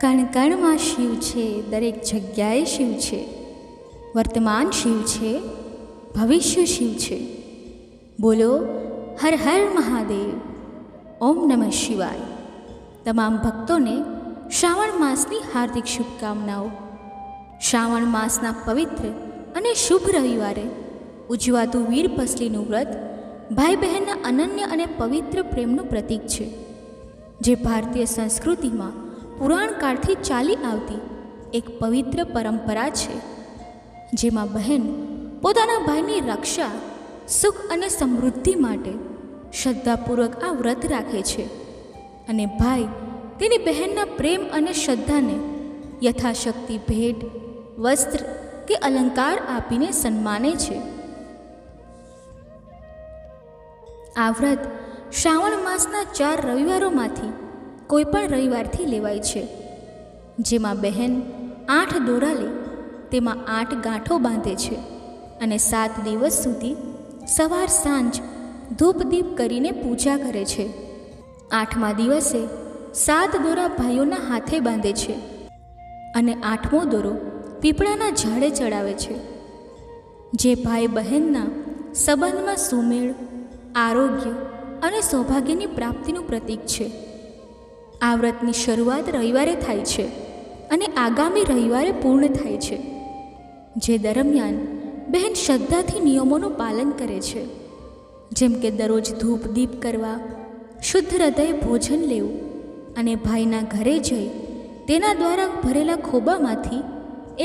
કણ કણમાં શિવ છે, દરેક જગ્યાએ શિવ છે. વર્તમાન શિવ છે, ભવિષ્ય શિવ છે. બોલો, હર હર મહાદેવ, ઓમ નમઃ શિવાય. તમામ ભક્તોને શ્રાવણ માસની હાર્દિક શુભકામનાઓ. શ્રાવણ માસના પવિત્ર અને શુભ રવિવારે ઉજવાતું વીર પસલીનું વ્રત ભાઈ બહેનના અનન્ય અને પવિત્ર પ્રેમનું પ્રતીક છે, જે ભારતીય સંસ્કૃતિમાં પુરાણ કાળથી ચાલી આવતી એક પવિત્ર પરંપરા છે, જેમાં બહેન પોતાના ભાઈની રક્ષા, સુખ અને સમૃદ્ધિ માટે શ્રદ્ધાપૂર્વક આ વ્રત રાખે છે અને ભાઈ તેની બહેનના પ્રેમ અને શ્રદ્ધાને યથાશક્તિ ભેટ, વસ્ત્ર કે અલંકાર આપીને સન્માને છે. આ વ્રત શ્રાવણ માસના ચાર રવિવારોમાંથી કોઈ પણ રવિવારથી લેવાય છે. જેમાં બહેન આઠ દોરા લે, તેમાં આઠ ગાંઠો બાંધે છે અને સાત દિવસ સુધી સવાર સાંજ ધૂપ દીપ કરીને પૂજા કરે છે. આઠમા દિવસે સાત દોરા ભાઈઓના હાથે બાંધે છે અને આઠમો દોરો પીપળાના ઝાડે ચડાવે છે. જે ભાઈ બહેનના સંબંધમાં સુમેળ, આરોગ્ય અને સૌભાગ્યની પ્રાપ્તિનું પ્રતીક છે. આ વ્રતની શરૂઆત રવિવારે થાય છે અને આગામી રવિવારે પૂર્ણ થાય છે, જે દરમિયાન બહેન શ્રદ્ધાથી નિયમોનું પાલન કરે છે. જેમ કે દરરોજ ધૂપ દીપ કરવા, શુદ્ધ હૃદયે ભોજન લેવું અને ભાઈના ઘરે જઈ તેના દ્વારા ભરેલા ખોબામાંથી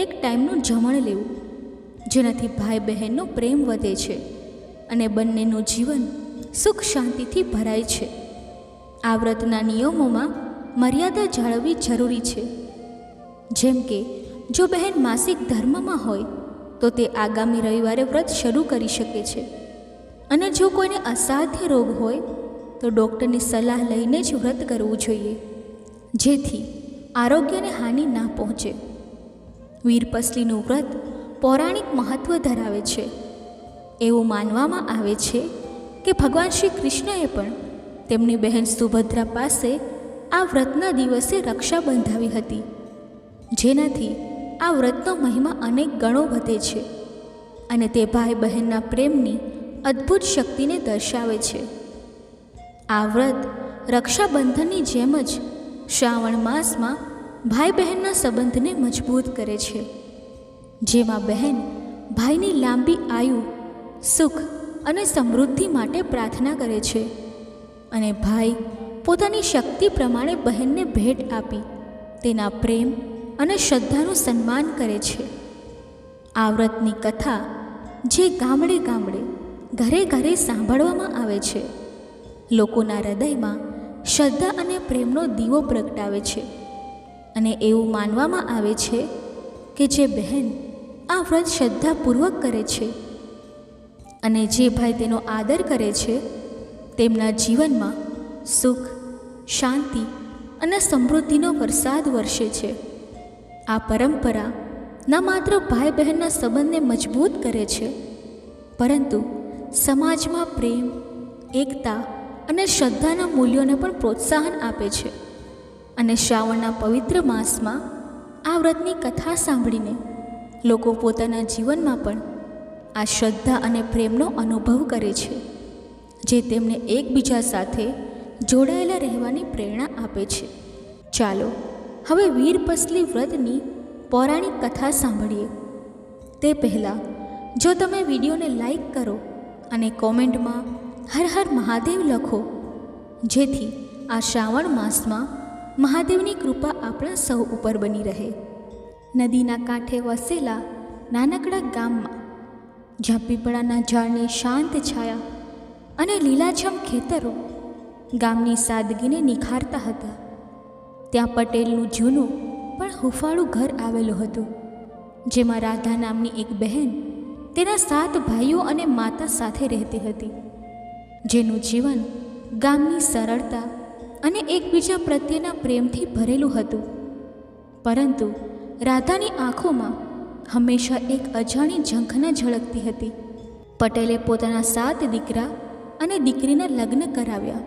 એક ટાઈમનું જમણ લેવું, જેનાથી ભાઈ બહેનનો પ્રેમ વધે છે અને બંનેનું જીવન સુખ શાંતિથી ભરાય છે. આ વ્રતના નિયમોમાં મર્યાદા જાળવવી જરૂરી છે. જેમ કે, જો બહેન માસિક ધર્મમાં હોય, તો તે આગામી રવિવારે વ્રત શરૂ કરી શકે છે. અને જો કોઈને અસાધ્ય રોગ હોય, તો ડૉક્ટરની સલાહ લઈને જ વ્રત કરવું જોઈએ, જેથી આરોગ્યને હાનિ ના પહોંચે. વીરપસલીનું વ્રત પૌરાણિક મહત્ત્વ ધરાવે છે. એવું માનવામાં આવે છે કે ભગવાન શ્રી કૃષ્ણએ પણ તેમની બહેન સુભદ્રા પાસે આ વ્રતના દિવસે રક્ષા બંધાવી હતી. જેનાથી આ વ્રતનો મહિમા અનેક ગણો વધે છે અને તે ભાઈ બહેનના પ્રેમની અદ્ભુત શક્તિને દર્શાવે છે. આ વ્રત રક્ષાબંધનની જેમ જ શ્રાવણ માસમાં ભાઈ બહેનના સંબંધને મજબૂત કરે છે. જેમાં બહેન ભાઈની લાંબી આયુ, સુખ અને સમૃદ્ધિ માટે પ્રાર્થના કરે છે. અને ભાઈ પોતાની શક્તિ પ્રમાણે બહેનને ભેટ આપી. તેના પ્રેમ અને શ્રદ્ધાનું સન્માન કરે છે. આ વ્રતની કથા જે ગામડે ગામડે ઘરે ઘરે સાંભળવામાં આવે છે. લોકોના હૃદયમાં શ્રદ્ધા અને પ્રેમનો દીવો પ્રગટાવે છે. અને એવું માનવામાં આવે છે કે જે બહેન આ વ્રત શ્રદ્ધાપૂર્વક કરે છે. અને જે ભાઈ તેનો આદર કરે છે તેમના જીવનમાં સુખ, શાંતિ અને સમૃદ્ધિનો વરસાદ વરસે છે. આ પરંપરા ન માત્ર ભાઈ બહેનના સંબંધને મજબૂત કરે છે, પરંતુ સમાજમાં પ્રેમ, એકતા અને શ્રદ્ધાના મૂલ્યોને પણ પ્રોત્સાહન આપે છે. અને શ્રાવણના પવિત્ર માસમાં આ વ્રતની કથા સાંભળીને લોકો પોતાના જીવનમાં પણ આ શ્રદ્ધા અને પ્રેમનો અનુભવ કરે છે. જે તેમને એકબીજા સાથે જોડાયેલા રહેવાની પ્રેરણા આપે છે. ચાલો, હવે વીરપસલી વ્રતની પૌરાણિક કથા સાંભળીએ. તે પહેલાં, જો તમે વિડીયોને લાઈક કરો અને કોમેન્ટમાં હર હર મહાદેવ લખો, જેથી આ શ્રાવણ માસમાં મહાદેવની કૃપા આપણા સૌ ઉપર બની રહે. નદીના કાંઠે વસેલા નાનકડા ગામમાં, જ્યાં પીપળાના ઝાડની શાંત છાયા અને લીલાછમ ખેતરો ગામની સાદગીને નિખારતા હતા. ત્યાં પટેલનું જૂનું પણ હુફાળું ઘર આવેલું હતું, જેમાં રાધા નામની એક બહેન તેના સાત ભાઈઓ અને માતા સાથે રહેતી હતી, જેનું જીવન ગામની સરળતા અને એકબીજા પ્રત્યેના પ્રેમથી ભરેલું હતું. પરંતુ રાધાની આંખોમાં હંમેશા એક અજાણી ઝંખના ઝળકતી હતી. પટેલે પોતાના સાત દીકરા અને દીકરીના લગ્ન કરાવ્યા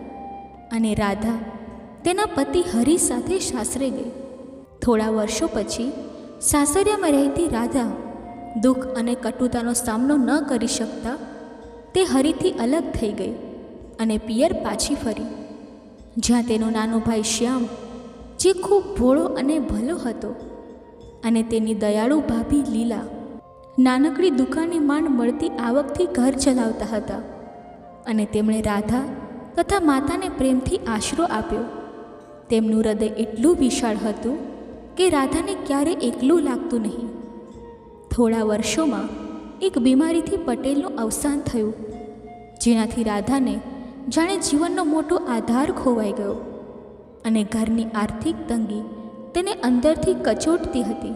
અને રાધા તેના પતિ હરિ સાથે સાસરે ગઈ. થોડા વર્ષો પછી સાસરિયામાં રહેતી રાધા દુઃખ અને કટુતાનો સામનો ન કરી શકતા તે હરિથી અલગ થઈ ગઈ અને પિયર પાછી ફરી. જ્યાં તેનો નાનો ભાઈ શ્યામ, જે ખૂબ ભોળો અને ભલો હતો અને તેની દયાળુ ભાભી લીલા, નાનકડી દુકાને માંડ મળતી આવકથી ઘર ચલાવતા હતા. અને તેમણે રાધા તથા માતાને પ્રેમથી આશરો આપ્યો. તેમનું હૃદય એટલું વિશાળ હતું કે રાધાને ક્યારે એકલું લાગતું નહીં. થોડા વર્ષોમાં એક બીમારીથી પટેલનું અવસાન થયું, જેનાથી રાધાને જાણે જીવનનો મોટો આધાર ખોવાઈ ગયો અને ઘરની આર્થિક તંગી તેને અંદરથી કચોટતી હતી.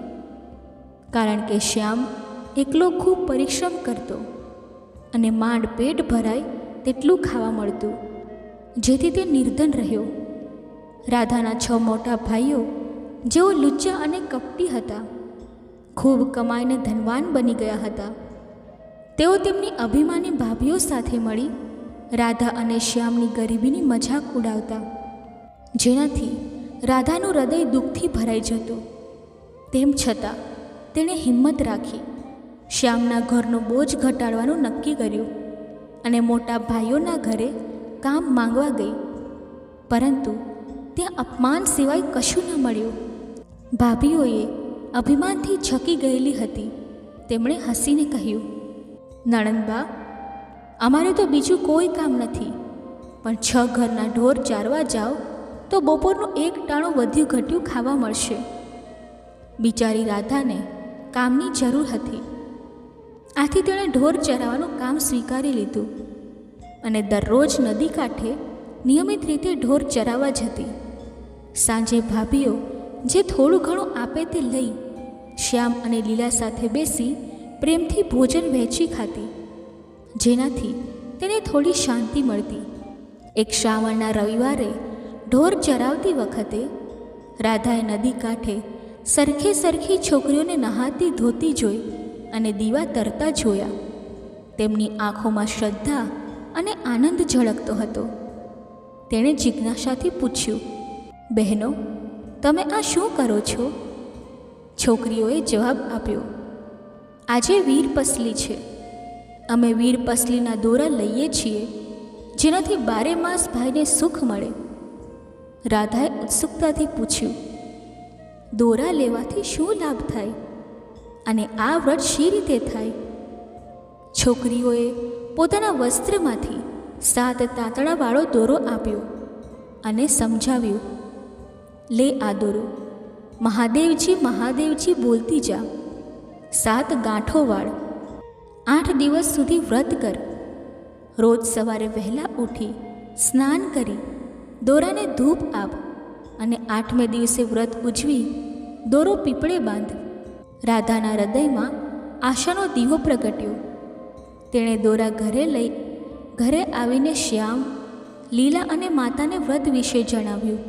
કારણ કે શ્યામ એકલો ખૂબ પરિશ્રમ કરતો અને માંડ પેટ ભરાય તેટલું ખાવા મળતું. જેથી તે નિર્ધન રહ્યો. રાધાના છ મોટા ભાઈઓ, જેઓ લુચ્ચા અને કપટી હતા, ખૂબ કમાઈને ધનવાન બની ગયા હતા. તેઓ તેમની અભિમાની ભાભીઓ સાથે મળી રાધા અને શ્યામની ગરીબીની મજાક ઉડાવતા. જેનાથી રાધાનું હૃદય દુઃખથી ભરાઈ જતું. તેમ છતાં, તેણે હિંમત રાખી. શ્યામના ઘરનો બોજ ઘટાડવાનું નક્કી કર્યું. અને મોટા ભાઈઓના ઘરે કામ માંગવા ગઈ. પરંતુ ત્યાં અપમાન સિવાય કશું ન મળ્યું. ભાભીઓએ અભિમાનથી છકી ગયેલી હતી. તેમણે હસીને કહ્યું, નણંદબા, અમારે તો બીજું કોઈ કામ નથી. પણ છ ઘરના ઢોર ચારવા જાઓ તો બપોરનું એક ટાણું વધ્યું ઘટ્યું ખાવા મળશે. બિચારી રાધાને કામની જરૂર હતી. આથી તેણે ઢોર ચરાવવાનું કામ સ્વીકારી લીધું. અને દરરોજ નદી કાંઠે નિયમિત રીતે ઢોર ચરાવવા જતી. સાંજે ભાભીઓ જે થોડું ઘણું આપે તે લઈ શ્યામ અને લીલા સાથે બેસી પ્રેમથી ભોજન વહેંચી ખાતી. જેનાથી તેને થોડી શાંતિ મળતી. એક શ્રાવણના રવિવારે ઢોર ચરાવતી વખતે રાધાએ નદી કાંઠે સરખે સરખી છોકરીઓને નહાતી ધોતી જોઈ અને દીવા તરતા જોયા. તેમની આંખોમાં શ્રદ્ધા અને આનંદ ઝળકતો હતો. તેણે જિજ્ઞાસાથી પૂછ્યું, બહેનો, તમે આ શું કરો છો? છોકરીઓએ જવાબ આપ્યો, આજે વીર પસલી છે. અમે વીર પસલીના દોરા લઈએ છીએ, જેનાથી બારે માસ ભાઈને સુખ મળે. રાધાએ ઉત્સુકતાથી પૂછ્યું, દોરા લેવાથી શું લાભ થાય? અને આ વ્રત શી રીતે થાય? છોકરીઓએ પોતાના વસ્ત્રમાંથી સાત તાતણાવાળો દોરો આપ્યો અને સમજાવ્યું, લે આ દોરો, મહાદેવજી મહાદેવજી બોલતી જા. સાત ગાંઠો વાળ. આઠ દિવસ સુધી વ્રત કર. રોજ સવારે વહેલા ઉઠી સ્નાન કરી દોરાને ધૂપ આપ અને આઠમે દિવસે વ્રત ઉજવી દોરો પીપળે બાંધ. રાધાના હૃદયમાં આશાનો દીવો પ્રગટ્યો. તેણે દોરા ઘરે લઈ, ઘરે આવીને શ્યામ, લીલા અને માતાને વ્રત વિશે જણાવ્યું.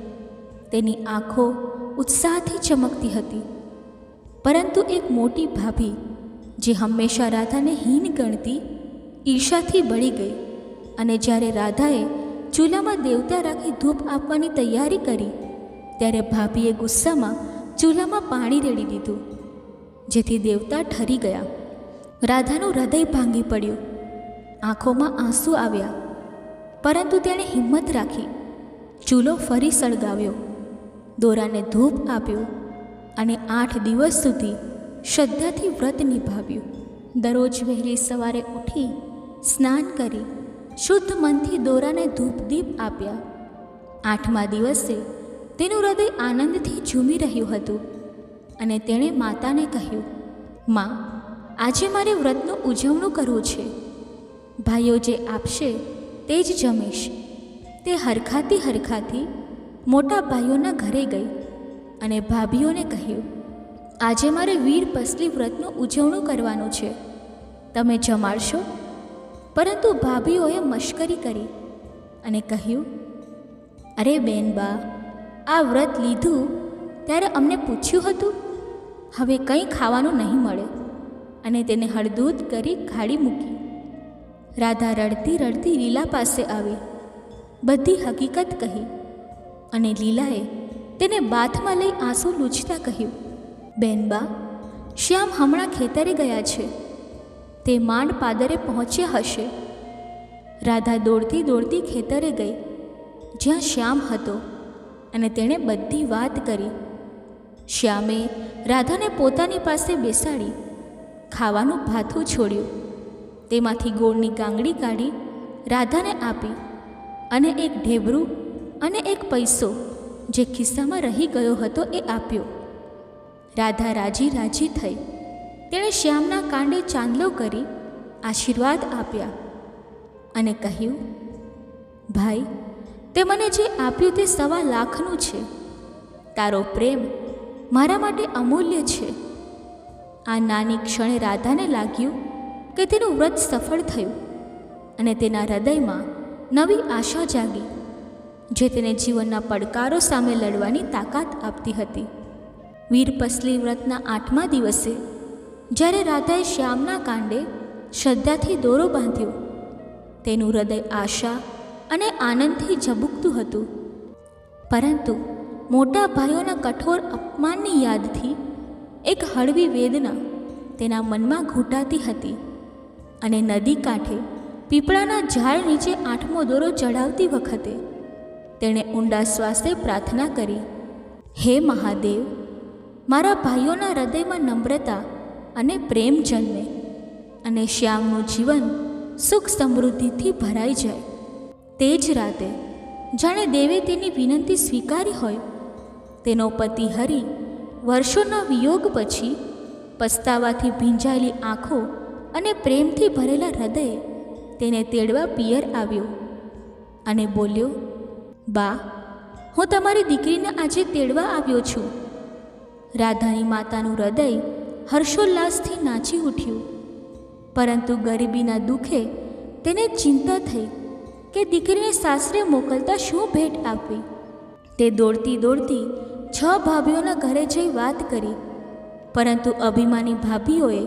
તેની આંખો ઉત્સાહથી ચમકતી હતી. પરંતુ એક મોટી ભાભી, જે હંમેશા રાધાને હીન ગણતી ઈર્ષાથી બળી ગઈ અને જ્યારે રાધાએ ચૂલામાં દેવતા રાખી ધૂપ આપવાની તૈયારી કરી, ત્યારે ભાભીએ ગુસ્સામાં ચૂલામાં પાણી રેડી દીધું. જેથી દેવતા ઠરી ગયા. રાધાનું હૃદય ભાંગી પડ્યું. આંખોમાં આંસુ આવ્યા. પરંતુ તેણે હિંમત રાખી. ચૂલો ફરી સળગાવ્યો. દોરાને ધૂપ આપ્યો અને આઠ દિવસ સુધી શ્રદ્ધાથી વ્રત નિભાવ્યું. દરરોજ વહેલી સવારે ઉઠી સ્નાન કરી શુદ્ધ મનથી દોરાને ધૂપ દીપ આપ્યા. આઠમા દિવસે તેનું હૃદય આનંદથી ઝૂમી રહ્યું હતું. અને તેણે માતાને કહ્યું, માં, આજે મારે વ્રતનું ઉજવણું કરવું છે. ભાઈઓ જે આપશે તે જ જમીશ. તે હરખાતી હરખાતી મોટા ભાઈઓના ઘરે ગઈ અને ભાભીઓને કહ્યું, આજે મારે વીર પસલી વ્રતનું ઉજવણું કરવાનું છે. તમે જમાડશો? પરંતુ ભાભીઓએ મશ્કરી કરી અને કહ્યું, અરે બેનબા આ વ્રત લીધું ત્યારે અમને પૂછ્યું હતું હવે કંઈ ખાવાનું નહીં મળે. અને તેને હળદૂત કરી ખાડી મૂકી. રાધા રડતી રડતી લીલા પાસે આવી. બધી હકીકત કહી. અને લીલાએ તેને બાથમાં લઈ આંસુ લૂછતા કહ્યું, બેનબા, શ્યામ હમણાં ખેતરે ગયા છે. તે માંડ પાદરે પહોંચ્યા હશે. રાધા દોડતી દોડતી ખેતરે ગઈ, જ્યાં શ્યામ હતો. અને તેણે બધી વાત કરી. શ્યામે રાધાને પોતાની પાસે બેસાડી ખાવાનું ભાથું છોડ્યું. તેમાંથી ગોળની ગાંગડી કાઢી રાધાને આપી અને એક ઢેબરું અને એક પૈસો જે ખિસ્સામાં રહી ગયો હતો એ આપ્યો. રાધા રાજી રાજી થઈ. તેણે શ્યામના કાંડે ચાંદલો કરી આશીર્વાદ આપ્યા અને કહ્યું, ભાઈ, તે મને જે આપ્યું તે સવા લાખનું છે. તારો પ્રેમ મારા માટે અમૂલ્ય છે. આ નાની ક્ષણે રાધાને લાગ્યું કે તેનું વ્રત સફળ થયું અને તેના હૃદયમાં નવી આશા જાગી, જે તેને જીવનના પડકારો સામે લડવાની તાકાત આપતી હતી. વીરપસલી વ્રતના આઠમા દિવસે, જ્યારે રાધાએ શ્યામના કાંડે શ્રદ્ધાથી દોરો બાંધ્યો, તેનું હૃદય આશા અને આનંદથી ઝબુકતું હતું. પરંતુ મોટા ભાઈઓના કઠોર અપમાનની યાદથી એક હળવી વેદના તેના મનમાં ઘૂંટાતી હતી અને નદી કાંઠે પીપળાના ઝાડ નીચે આઠમો દોરો ચઢાવતી વખતે તેણે ઊંડા શ્વાસે પ્રાર્થના કરી, હે મહાદેવ, મારા ભાઈઓના હૃદયમાં નમ્રતા અને પ્રેમ જન્મે અને શ્યામનું જીવન સુખ સમૃદ્ધિથી ભરાઈ જાય. તે જ રાતે જાણે દેવે તેની વિનંતી સ્વીકારી હોય તેનો પતિ હરિ વર્ષોના વિયોગ પછી પસ્તાવાથી ભીંજાયેલી આંખો અને પ્રેમથી ભરેલા હૃદયે તેને તેડવા પિયર આવ્યો અને બોલ્યો, બા, હું તમારી દીકરીને આજે તેડવા આવ્યો છું. રાધાની માતાનું હૃદય હર્ષોલ્લાસથી નાચી ઉઠ્યું. પરંતુ ગરીબીના દુઃખે તેને ચિંતા થઈ કે દીકરીને સાસરે મોકલતા શું ભેટ આપવી? તે દોડતી દોડતી છ ભાભીઓના ઘરે જઈ વાત કરી. પરંતુ અભિમાની ભાભીઓએ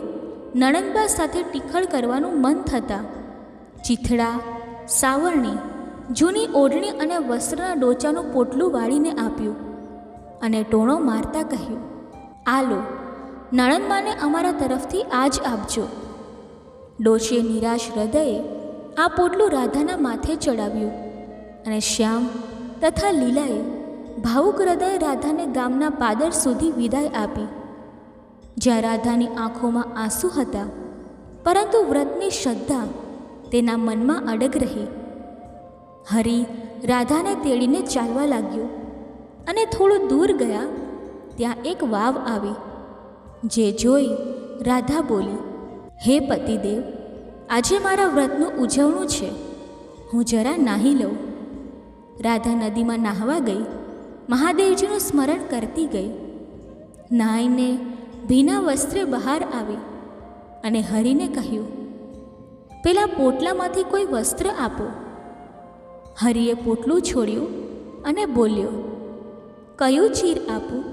નણંદબા સાથે ટીખળ કરવાનું મન થતાં ચીથડા, સાવરણી, જૂની ઓઢણી અને વસ્ત્રના ડોચાનું પોટલું વાળીને આપ્યું અને ટોણો મારતા કહ્યું આ લો નણંદબાને અમારા તરફથી આજ આપજો. ડોશીએ નિરાશ હૃદયે આ પોટલું રાધાના માથે ચડાવ્યું અને શ્યામ તથા લીલાએ ભાવુક હૃદયે રાધાને ગામના પાદર સુધી વિદાય આપી. જ્યાં રાધાની આંખોમાં આંસુ હતા, પરંતુ વ્રતની શ્રદ્ધા તેના મનમાં અડગ રહી. હરિ રાધાને તેડીને ચાલવા લાગ્યો અને થોડું દૂર ગયા, ત્યાં એક વાવ આવી, જે જોઈ રાધા બોલી, હે પતિદેવ, આજે મારા વ્રતનું ઉજવણું છે. હું જરા નાહી લઉં. રાધા નદીમાં નાહવા ગઈ મહાદેવજીનું સ્મરણ કરતી ગઈ. નાઈને ભીના વસ્ત્રે બહાર આવી અને હરિને કહ્યું, પેલા પોટલામાંથી કોઈ વસ્ત્ર આપો. હરિએ પોટલું છોડ્યું અને બોલ્યો, કયું ચીર આપું?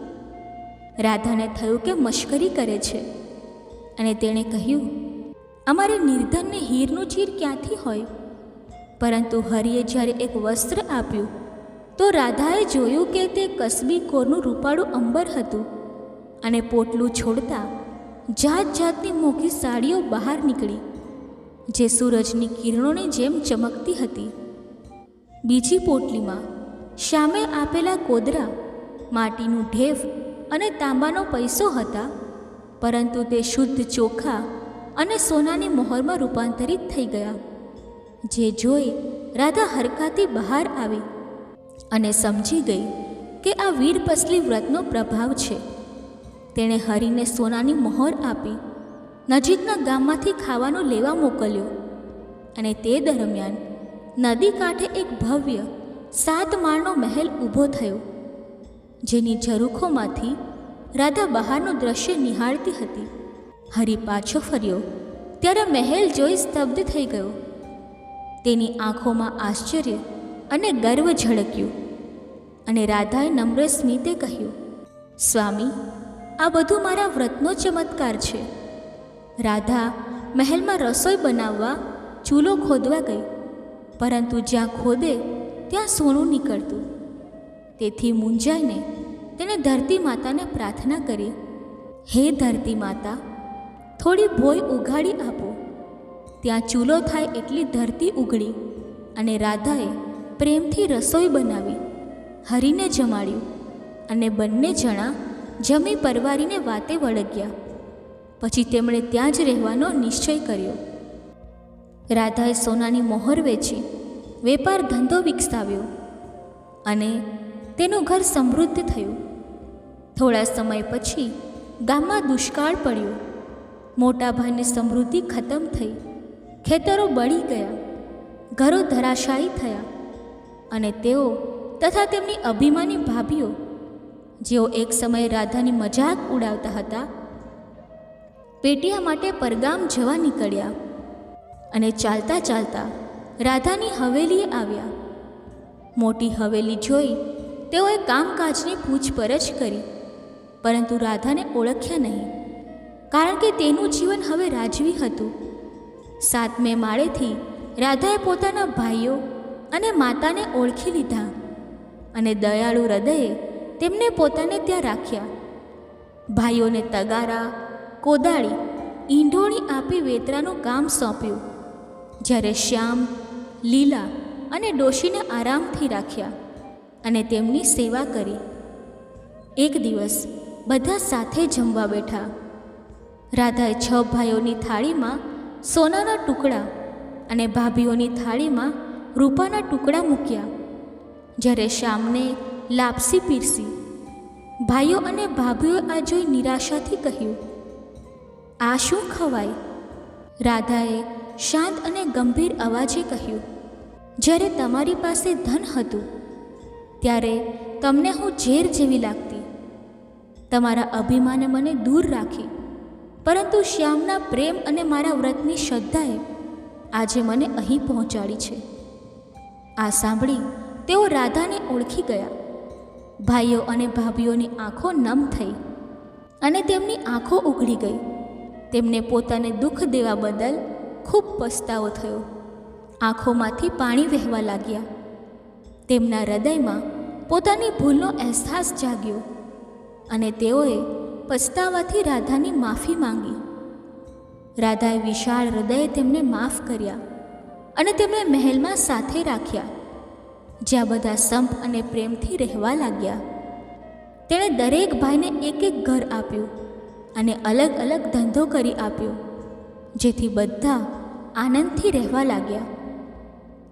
રાધાને થયું કે મશ્કરી કરે છે. અને તેણે કહ્યું, અમારે નિર્ધનને હીરનું ચીર ક્યાંથી હોય? પરંતુ હરિએ જ્યારે એક વસ્ત્ર આપ્યું તો રાધાએ જોયું કે તે કસબી કોરનું રૂપાળું અંબર હતું અને પોટલું છોડતા જાત જાતની મોઘી સાડીઓ બહાર નીકળી, જે સૂરજની કિરણોની જેમ ચમકતી હતી. બીજી પોટલીમાં શામે આપેલા કોદરા, માટીનું ઢેફ અને તાંબાનો પૈસો હતા, પરંતુ તે શુદ્ધ ચોખા અને સોનાની મોહરમાં રૂપાંતરિત થઈ ગયા, જે જોઈ રાધા હરકાતી બહાર આવી. અને સમજી ગઈ કે આ વીરપસલી વ્રતનો પ્રભાવ છે. તેણે હરિને સોનાની મહોર આપી, નજીકના ગામમાંથી ખાવાનું લેવા મોકલ્યો અને તે દરમિયાન નદી કાંઠે એક ભવ્ય સાત માળનો મહેલ ઊભો થયો, જેની ઝરૂખોમાંથી રાધા બહારનું દ્રશ્ય નિહાળતી હતી. હરિ પાછો ફર્યો, ત્યારે મહેલ જોઈ સ્તબ્ધ થઈ ગયો. તેની આંખોમાં આશ્ચર્ય અને ગર્વ ઝળક્યું. અને રાધાએ નમ્ર સ્મિતે કહ્યું, સ્વામી, આ બધું મારા વ્રતનો ચમત્કાર છે. રાધા મહેલમાં રસોઈ બનાવવા ચૂલો ખોદવા ગઈ, પરંતુ જ્યાં ખોદે ત્યાં સોનું નીકળતું. તેથી મૂંઝાઈને તેણે ધરતી માતાને પ્રાર્થના કરી, હે ધરતી માતા, થોડી ભોય ઉઘાડી આપો. ત્યાં ચૂલો થાય એટલી ધરતી ઉઘડી. અને રાધાએ પ્રેમથી રસોઈ બનાવી, હરીને જમાડ્યું અને બંને જણા જમી પરવારીને વાતે વળગ્યા. પછી તેમણે ત્યાં જ રહેવાનો નિશ્ચય કર્યો. રાધાએ સોનાની મોહર વેચી, વેપાર ધંધો વિકસાવ્યો અને તેનું ઘર સમૃદ્ધ થયું. થોડા સમય પછી ગામમાં દુષ્કાળ પડ્યો. મોટા ભાઈની સમૃદ્ધિ ખતમ થઈ, ખેતરો બળી ગયા, ઘરો ધરાશાયી થયા. અને તેઓ તથા તેમની અભિમાની ભાભીઓ, જેઓ એક સમયે રાધાની મજાક ઉડાવતા હતા, પેટિયા માટે પરગામ જવા નીકળ્યા અને ચાલતા ચાલતા રાધાની હવેલીએ આવ્યા. મોટી હવેલી જોઈ તેઓએ કામકાજની પૂછપરછ કરી, પરંતુ રાધાને ઓળખ્યા નહીં, કારણ કે તેનું જીવન હવે રાજવી હતું. સાતમે માળેથી રાધાએ પોતાના ભાઈઓ અને માતાને ઓળખી લીધા અને દયાળુ હૃદયે તેમને પોતાને ત્યાં રાખ્યા. ભાઈઓને તગારા, કોદાળી, ઈંઢોણી આપી વેતરાનું કામ સોંપ્યું, જ્યારે શ્યામ, લીલા અને ડોશીને આરામથી રાખ્યા અને તેમની સેવા કરી. એક દિવસ બધા સાથે જમવા બેઠા. રાધાએ છ ભાઈઓની થાળીમાં સોનાના ટુકડા અને ભાભીઓની થાળીમાં રૂપાના ટુકડા મૂક્યા. જ્યારે શ્યામને લાપસી પીરસી, ભાઈઓ અને ભાભીઓએ આ જોઈ નિરાશાથી કહ્યું, આ શું ખવાય? રાધાએ શાંત અને ગંભીર અવાજે કહ્યું, જ્યારે તમારી પાસે ધન હતું, ત્યારે તમને હું ઝેર જેવી લાગતી. તમારા અભિમાને મને દૂર રાખી. પરંતુ શ્યામના પ્રેમ અને મારા વ્રતની શ્રદ્ધાએ આજે મને અહીં પહોંચાડી છે. આ સાંભળી તેઓ રાધાને ઓળખી ગયા. ભાઈઓ અને ભાભીઓની આંખો નમ થઈ અને તેમની આંખો ઉઘડી ગઈ. તેમને પોતાને દુઃખ દેવા બદલ ખૂબ પસ્તાવો થયો. આંખોમાંથી પાણી વહેવા લાગ્યા. તેમના હૃદયમાં પોતાની ભૂલનો અહેસાસ જાગ્યો અને તેઓએ પસ્તાવાથી રાધાની માફી માંગી. રાધાએ વિશાળ હૃદયે તેમને માફ કર્યા. અને તેમણે મહેલમાં સાથે રાખ્યા. જ્યાં બધા સંપ અને પ્રેમથી રહેવા લાગ્યા. તેણે દરેક ભાઈને એક એક ઘર આપ્યું અને અલગ અલગ ધંધો કરી આપ્યો, જેથી બધા આનંદથી રહેવા લાગ્યા.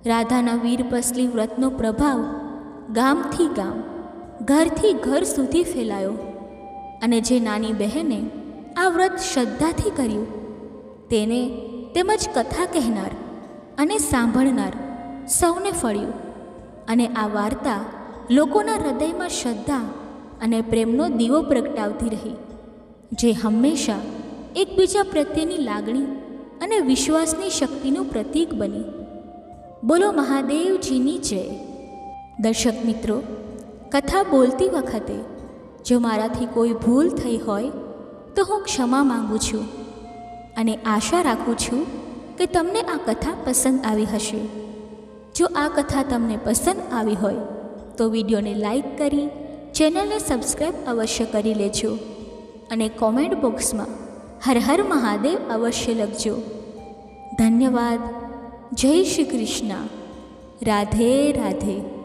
રાધાના વીરપસલી વ્રતનો પ્રભાવ ગામથી ગામ, ઘરથી ઘર સુધી ફેલાયો અને જે નાની બહેને આ વ્રત શ્રદ્ધાથી કર્યું, તેને તેમજ કથા કહેનાર અને સાંભળનાર સૌને ફળ્યું. અને આ વાર્તા લોકોના હૃદયમાં શ્રદ્ધા અને પ્રેમનો દીવો પ્રગટાવતી રહી, જે હંમેશા એકબીજા પ્રત્યેની લાગણી અને વિશ્વાસની શક્તિનું પ્રતીક બની. બોલો મહાદેવજીની જય. દર્શક મિત્રો, કથા બોલતી વખતે જો મારાથી કોઈ ભૂલ થઈ હોય તો હું ક્ષમા માંગુ છું અને આશા રાખું છું કે તમને આ કથા પસંદ આવી હશે. જો આ કથા તમને પસંદ આવી હોય, તો વિડીયોને લાઈક કરી, ચેનલને સબસ્ક્રાઈબ અવશ્ય કરી લેજો અને કોમેન્ટ બોક્સમાં હર હર મહાદેવ અવશ્ય લખજો. ધન્યવાદ. જય શ્રી કૃષ્ણ. રાધે રાધે.